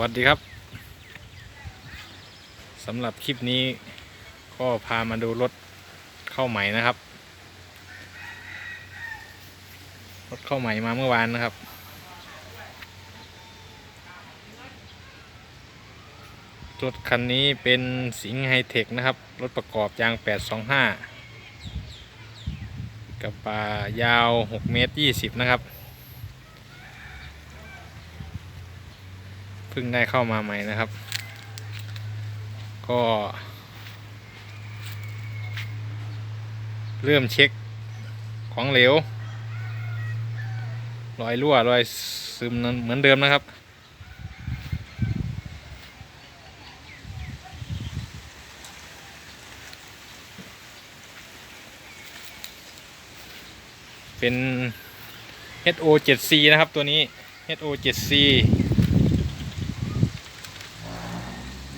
วัสดีครับสำหรับคลิปนี้ก็พามาดูรถเข้าใหม่นะครับ รถเข้าใหม่มาเมื่อวานนะครับ รถคันนี้เป็นสิงห์ไฮเทคนะครับ รถประกอบยาง 825 กับปายาว 6 เมตร 20 นะครับ เพิ่งได้เข้ามาใหม่นะครับ ก็ เริ่มเช็คของเหลว รอยรั่ว รอยซึมเหมือนเดิมนะครับ เป็น HO7C นะครับตัวนี้ HO7C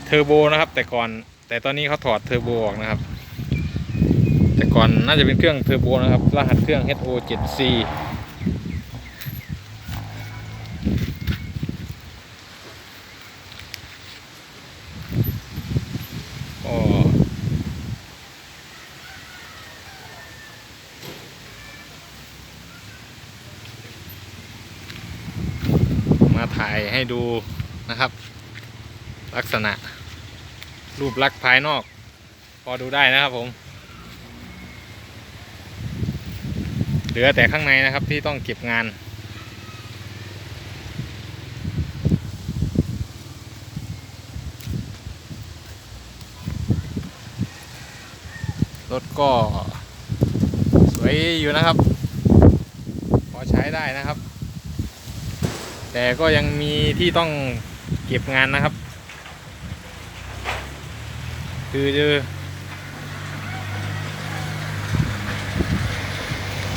เทอร์โบนะครับ แต่ก่อนแต่ตอนนี้เขาถอดเทอร์โบออกนะครับ แต่ก่อนน่าจะเป็นเครื่องเทอร์โบนะครับ รหัสเครื่อง HO 7C มาถ่ายให้ดูนะครับ ลักษณะ รูปลักษณ์ภายนอก พอดูได้นะครับผม เหลือแต่ข้างในนะครับที่ต้องเก็บงาน รถก็สวยอยู่นะครับ พอใช้ได้นะครับ แต่ก็ยังมีที่ต้องเก็บงานนะครับ คือ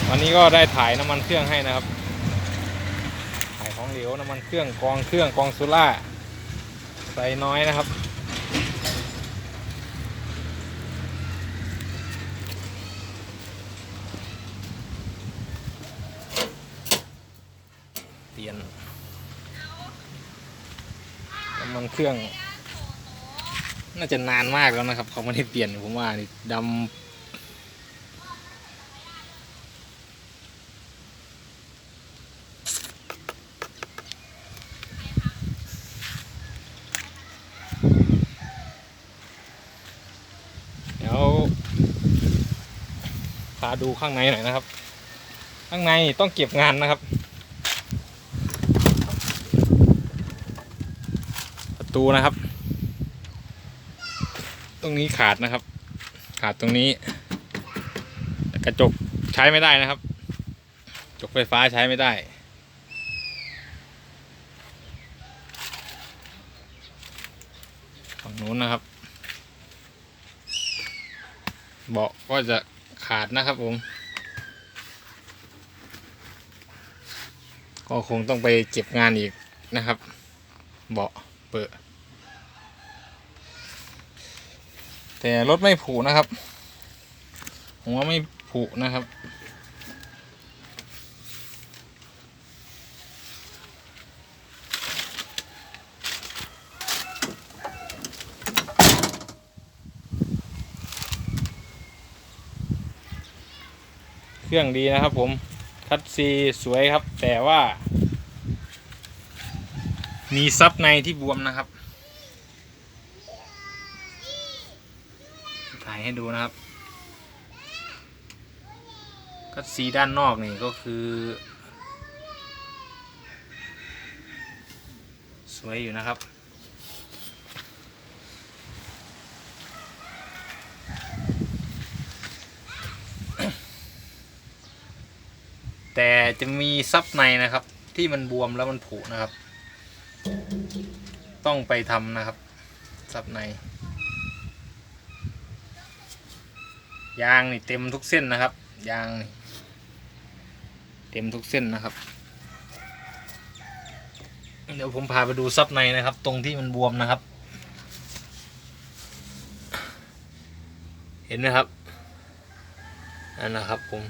วันนี้ก็ได้ถ่ายน้ำมันเครื่องให้นะครับ ถ่ายของเหลวน้ำมันเครื่องกองเครื่องกองโซล่าใส่น้อยนะครับเปลี่ยนน้ำมันเครื่อง น่าจะนานมากแล้วนะครับ เขาไม่ได้เปลี่ยนผมว่านี่ดำเดี๋ยวพาดูข้างในหน่อยนะครับ ข้างในต้องเก็บงานนะครับประตูนะครับ ตรงนี้ขาดนะครับ ขาดตรงนี้ กระจกใช้ไม่ได้นะครับกระจกไฟฟ้าใช้ไม่ได้ ฝั่งนู้นนะครับ เบาะก็จะขาดนะครับผมก็คงต้องไปเก็บงานอีกนะครับ เบาะเปิด แต่รถไม่ผุนะครับ หัวไม่ผุนะครับ เครื่องดีนะครับผม คัดซีสวยครับ แต่ว่า มีซับในที่บวมนะครับ ถ่าย ให้ดูนะครับ ก็สีด้านนอกนี่ก็คือ สวยอยู่นะครับแต่จะมีซับในนะครับ ที่มันบวมแล้วมันผุนะครับ ต้องไปทำนะครับซับใน ยางนี่เต็มทุกเส้นนะครับ ยางนี่เต็มทุกเส้นนะครับ เดี๋ยวผมพาไปดูซับในนะครับ ตรงที่มันบวมนะครับ เห็นไหมครับนั่นนะครับผม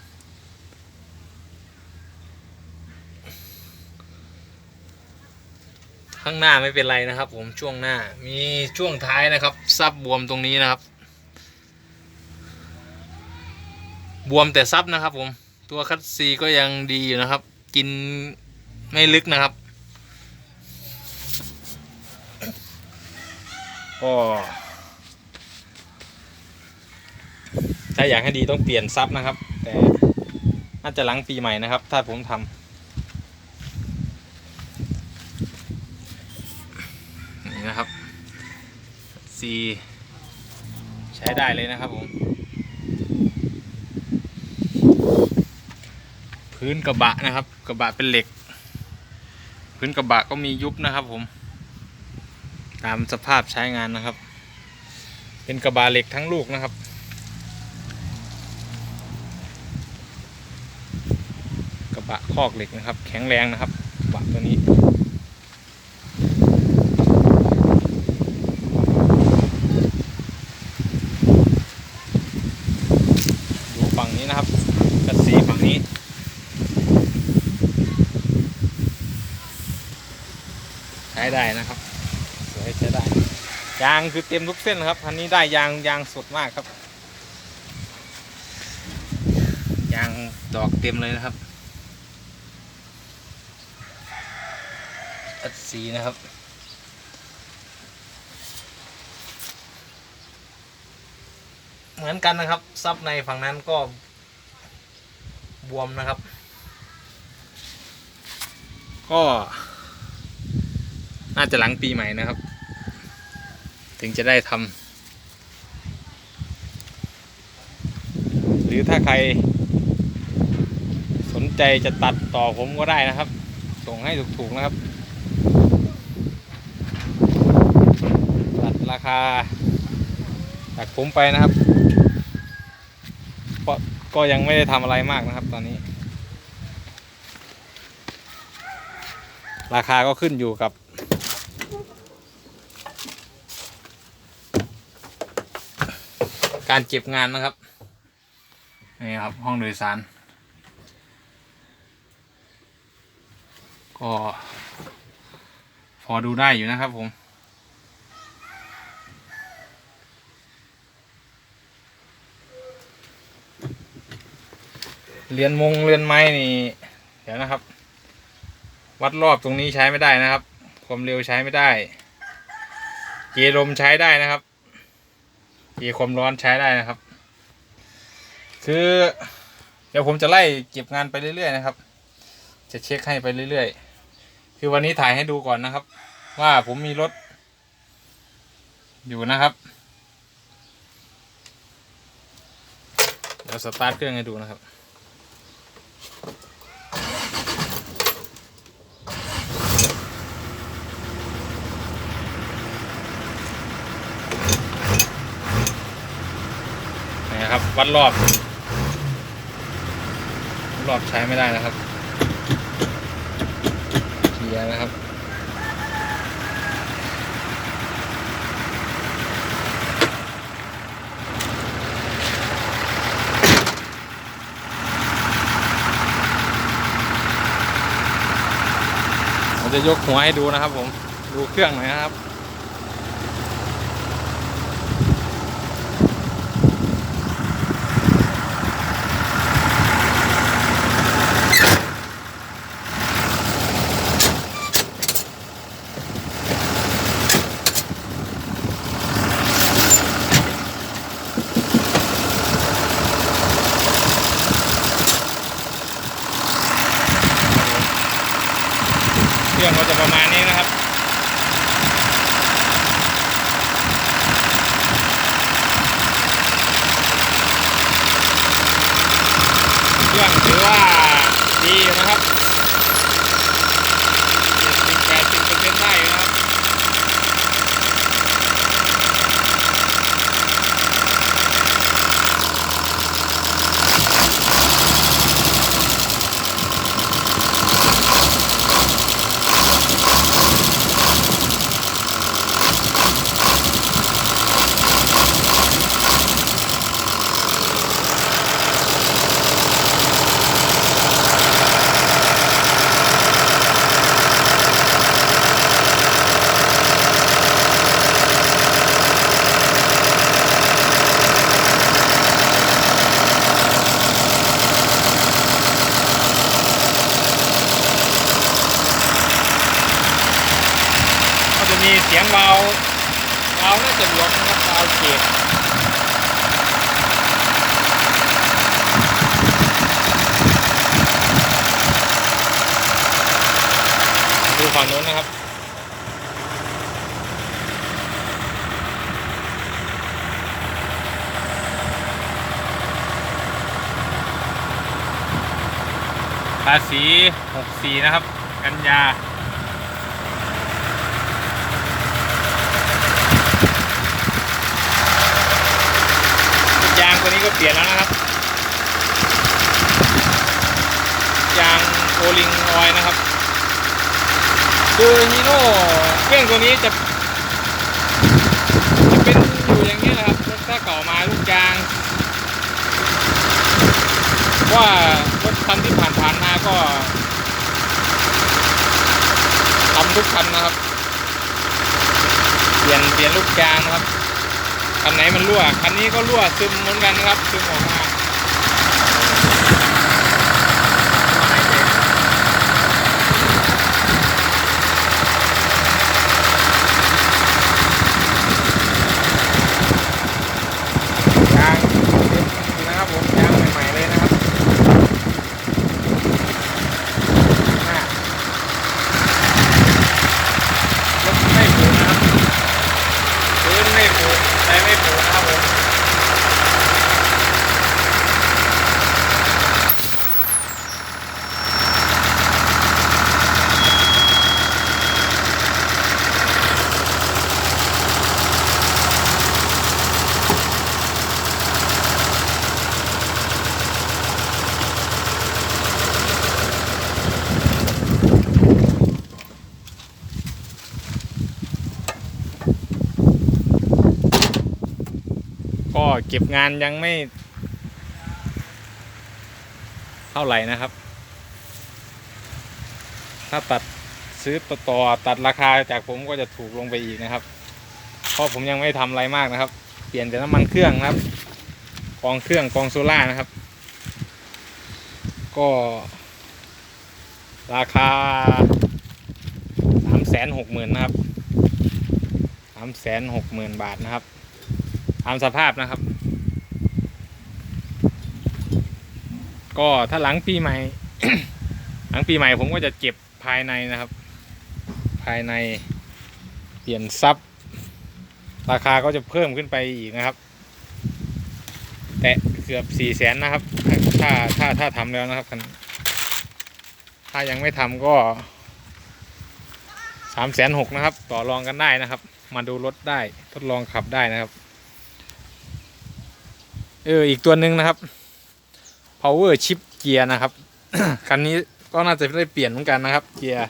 ข้างหน้าไม่เป็นไรนะครับ ผมช่วงหน้ามีช่วงท้ายนะครับ ซับบวมตรงนี้นะครับ บวมแต่ซับนะครับ ผม ตัวคัตซีก็ยังดีอยู่นะครับ กินไม่ลึกนะครับ ก็ถ้าอยากให้ดีต้องเปลี่ยนซับนะครับ แต่น่าจะหลังปีใหม่นะครับ ถ้าผมทำนี่นะครับซีใช้ได้เลยนะครับผม พื้นกระบะนะครับ กระบะเป็นเหล็ก พื้นกระบะก็มียุบนะครับผม ตามสภาพใช้งานนะครับ เป็นกระบะเหล็กทั้งลูกนะครับกระบะคอกเหล็กนะครับ แข็งแรงนะครับกระบะตัวนี้ ดูฝั่งนี้นะครับกัดสีฝั่งนี้ ใช้ ได้นะครับ สวยใช้ได้ ยางคือเต็มทุกเส้นครับคันนี้ได้ยางยางสดมากครับ ยางดอกเต็มเลยนะครับอัดสีนะครับเหมือนกันนะครับ ซับในฝั่งนั้นก็บวมนะครับ ก็ น่าจะหลังปีใหม่นะครับ ถึงจะได้ทำหรือถ้าใคร สนใจจะตัดต่อผมก็ได้นะครับ ส่งให้ถูกๆนะครับ ตัดราคาจากผมไปนะครับก็ก็ยังไม่ได้ทำอะไรมากนะครับตอนนี้ ราคาก็ขึ้นอยู่กับ การเก็บงานนะครับ นี่ครับห้องโดยสาร ก็พอดูได้อยู่นะครับผมเรียนมงเรียนไม้นี่ เดี๋ยวนะครับ วัดรอบตรงนี้ใช้ไม่ได้นะครับ ความเร็วใช้ไม่ได้เกลมใช้ได้นะครับ เกความร้อนใช้ได้นะครับ คือ เดี๋ยวผมจะไล่เก็บงานไปเรื่อยๆนะครับ จะเช็คให้ไปเรื่อยๆ คือวันนี้ถ่ายให้ดูก่อนนะครับ ว่าผมมีรถ อยู่นะครับ เดี๋ยวสตาร์ทเครื่องให้ดูนะครับ นะครับ วัดรอบรอบใช้ไม่ได้นะครับเคลียร์นะครับผมจะยกหัวให้ดูนะครับผม ดูเครื่องหน่อยนะครับ งนู้นนะครับภาษี64 นะครับ กันยา ยางตัวนี้ก็เปลี่ยนแล้วนะครับ ยางโอลิงออยนะครับ คือฮีโน่เครื่องตัวนี้จะจะเป็นอยู่อย่างนี้นะครับรถถ้าเก่ามาลูกยาง ว่ารถคันที่ผ่านๆมาก็ทำทุกคันนะครับ เปลี่ยนเปลี่ยนลูกยางนะครับคันไหนมันรั่วคันนี้ก็รั่วซึมเหมือนกันนะครับซึมออกมายางเต็มอยู่นะครับผมยางใหม่ๆเลยนะครับอ่ารถไม่ผูกนะครับพื้นไม่ผูกอะไรไม่ผูกนะครับผม ก็เก็บงานยังไม่ เท่าไหร่นะครับ ถ้าตัดซื้อต่อตัดราคาจากผมก็จะถูกลงไปอีกนะครับ เพราะผมยังไม่ทำอะไรมากนะครับ เปลี่ยนแต่น้ำมันเครื่องนะครับกองเครื่องกองโซล่านะครับ ก็ ราคาสามแสนหกหมื่นนะครับสามแสนหกหมื่นบาทนะครับ ตามสภาพนะครับ ก็ถ้าหลังปีใหม่ หลังปีใหม่ผมก็จะเก็บภายในนะครับ ภายในเปลี่ยนซับราคาก็จะเพิ่มขึ้นไปอีกนะครับ แต่เกือบสี่แสนนะครับ ถ้าถ้าถ้าทำแล้วนะครับคันถ้ายังไม่ทำก็สามแสนหกนะครับ ต่อรองกันได้นะครับ มาดูรถได้ทดลองขับได้นะครับ เอออีกตัวหนึ่งนะครับ power shift เกียร์นะครับ คันนี้ก็น่าจะได้เปลี่ยนเหมือนกันนะครับ เกียร์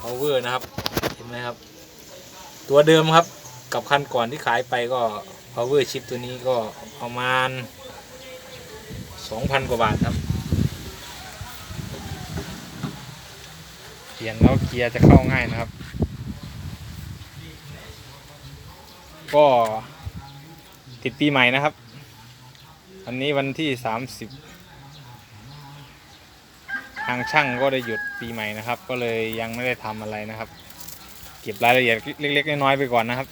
power นะครับ เห็นไหมครับ ตัวเดิมครับ กับคันก่อนที่ขายไปก็ power shift ตัวนี้ก็ประมาณ 2,000 กว่าบาทครับ เปลี่ยนแล้วเกียร์จะเข้าง่ายนะครับ ก็ ติดปีใหม่นะครับอันนี้วันที่30ทางช่างก็ได้หยุดปีใหม่นะครับ ก็เลยยังไม่ได้ทำอะไรนะครับ เก็บรายละเอียดเล็ก ๆ น้อยๆไปก่อนนะครับ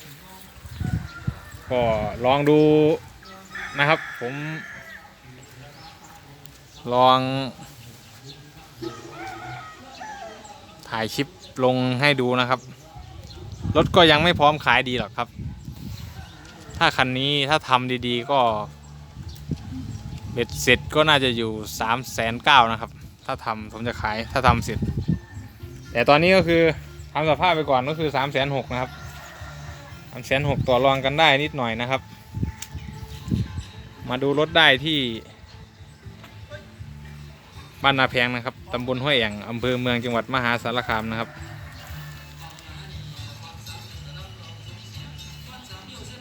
ก็ลองดูนะครับ ผม ลองถ่ายคลิปลงให้ดูนะครับ รถก็ยังไม่พร้อมขายดีหรอกครับ ถ้าคันนี้ถ้าทำดีๆก็เบ็ดเสร็จก็น่าจะอยู่สามแสนเก้านะครับ ถ้าทำผมจะขายถ้าทำเสร็จ แต่ตอนนี้ก็คือทำสภาพไปก่อนก็คือสามแสนหกนะครับสามแสนหกต่อรองกันได้นิดหน่อยนะครับ มาดูรถได้ที่บ้านนาแพงนะครับตำบลห้วยแอ่งอำเภอเมืองจังหวัดมหาสารคามนะครับ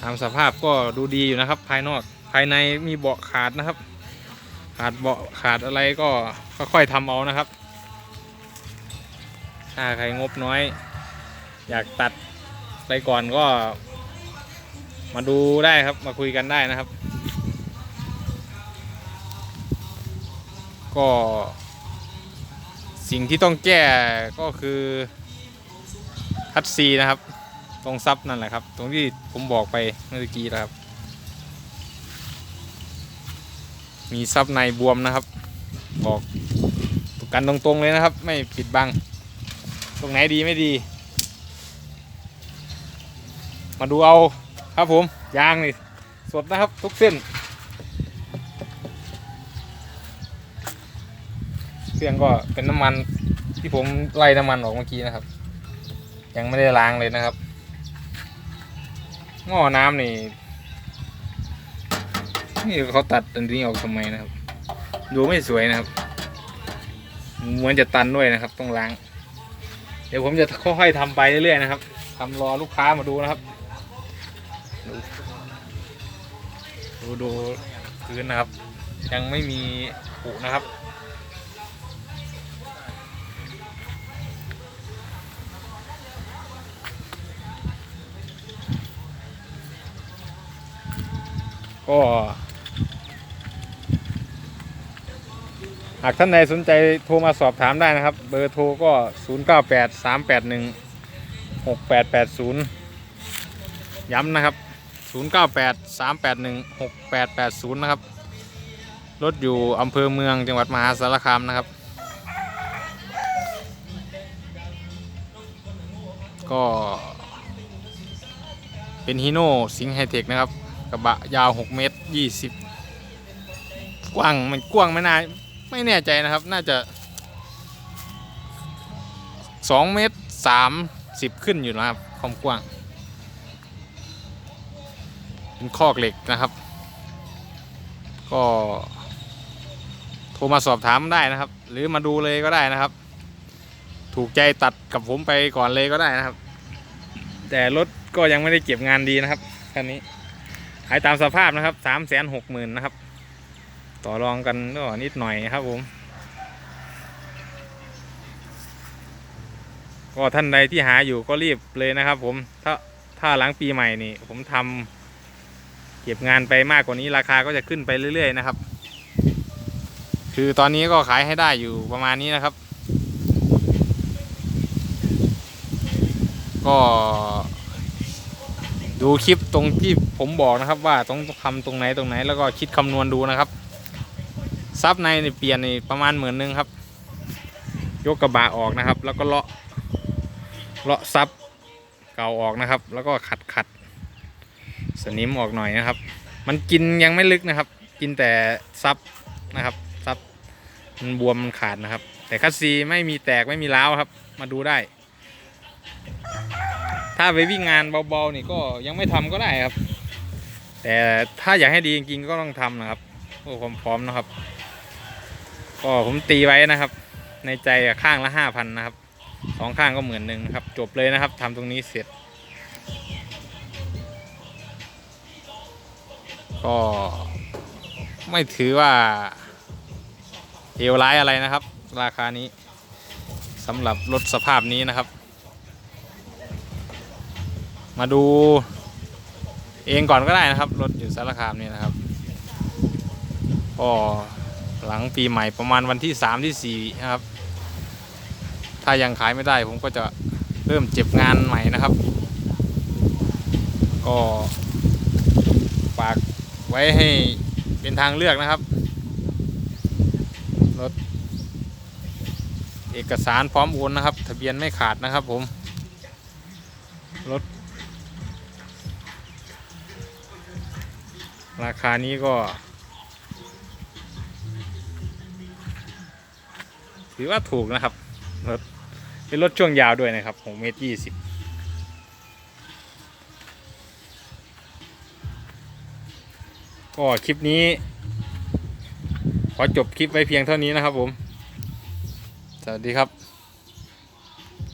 ตามสภาพก็ดูดีอยู่นะครับ ภายนอกภายในมีเบาะขาดนะครับ ขาดเบาะขาดอะไรก็ค่อยๆทำเอานะครับ ถ้าใครงบน้อย อยากตัดไปก่อนก็ มาดูได้ครับมาคุยกันได้นะครับ ก็ สิ่งที่ต้องแก้ก็คือถ้าคัดซีนะครับ ตรงซับนั่นแหละครับ ตรงที่ผมบอกไปเมื่อกี้นะครับ มีซับในบวมนะครับ บอกกันตรงๆเลยนะครับ ไม่ปิดบัง ตรงไหนดีไม่ดี มาดูเอาครับผมยางนี่สดนะครับทุกเส้นเครื่องก็เป็นน้ำมันที่ผมไล่น้ำมันออกเมื่อกี้นะครับ ยังไม่ได้ล้างเลยนะครับ หม้อน้ำนี่นี่เขาตัดอันนี้ออกทำไมนะครับ ดูไม่สวยนะครับเหมือนจะตันด้วยนะครับ ต้องล้าง เดี๋ยวผมจะค่อยๆทำไปเรื่อยๆนะครับทำรอลูกค้ามาดูนะครับ ดูดูพื้นนะครับ ยังไม่มีปุนะครับ ก็หากท่านใดสนใจโทรมาสอบถามได้นะครับ เบอร์โทรก็ 0 9 8 3 8 1 6 8 8 0 ย้ำนะครับ 0 9 8 3 8 1 6 8 8 0 นะครับ รถอยู่อำเภอเมืองจังหวัดมหาสารคามนะครับ ก็เป็นฮีโน่สิงห์ไฮเทคนะครับ กระบะยาว 6 เมตร 20 กว้างมันกว้างไม่น่าไม่แน่ใจนะครับ น่าจะ 2 เมตร 30 ขึ้นอยู่นะครับ ความกว้าง เป็นคอกเหล็กนะครับ ก็โทรมาสอบถามได้นะครับ หรือมาดูเลยก็ได้นะครับ ถูกใจตัดกับผมไปก่อนเลยก็ได้นะครับ แต่รถก็ยังไม่ได้เก็บงานดีนะครับคันนี้ ขายตามสภาพนะครับสามแสนหกหมื่นนะครับ ต่อรองกันก็นิดหน่อยครับผม ก็ท่านใดที่หาอยู่ก็รีบเลยนะครับผม ถ้าถ้าหลังปีใหม่นี่ ผมทำเก็บงานไปมากกว่านี้ราคาก็จะขึ้นไปเรื่อย ๆ นะครับ คือตอนนี้ก็ขายให้ได้อยู่ประมาณนี้นะครับ ก็ ดูคลิปตรงที่ผมบอกนะครับ ว่าต้องทำตรงไหนตรงไหน แล้วก็คิดคำนวณดูนะครับซับในเปลี่ยนนี่ประมาณหมื่นหนึ่งครับ ยกกระบะออกนะครับ แล้วก็เลาะเลาะซับเก่าออกนะครับ แล้วก็ขัดขัดสนิมออกหน่อยนะครับ มันกินยังไม่ลึกนะครับ กินแต่ซับนะครับซับมันบวมมันขาดนะครับ แต่คัสซีไม่มีแตกไม่มีร้าวครับ มาดูได้ ถ้าไปวิ่งงานเบาๆนี่ก็ยังไม่ทำก็ได้ครับ แต่ถ้าอยากให้ดีจริงๆก็ต้องทำนะครับเพื่อความพร้อมนะครับ ก็ผมตีไว้นะครับ ในใจข้างละห้าพันนะครับสองข้างก็เหมือนหนึ่งนะครับ จบเลยนะครับทำตรงนี้เสร็จ ก็ไม่ถือว่าเอวร้ายอะไรนะครับ ราคานี้สำหรับรถสภาพนี้นะครับ มาดูเองก่อนก็ได้นะครับ รถอยู่สารคามนี่นะครับก็หลังปีใหม่ประมาณวันที่สามที่สี่นะครับ ถ้ายังขายไม่ได้ผมก็จะเริ่มเจ็บงานใหม่นะครับ ก็ฝากไว้ให้เป็นทางเลือกนะครับ รถ เอกสารพร้อมโอนนะครับ ทะเบียนไม่ขาดนะครับผม รถ ราคานี้ก็ ถือว่าถูกนะครับรถเป็นรถช่วงยาวด้วยนะครับ6เมตรยี่สิบก็คลิปนี้ ขอจบคลิปไว้เพียงเท่านี้นะครับผม สวัสดีครับ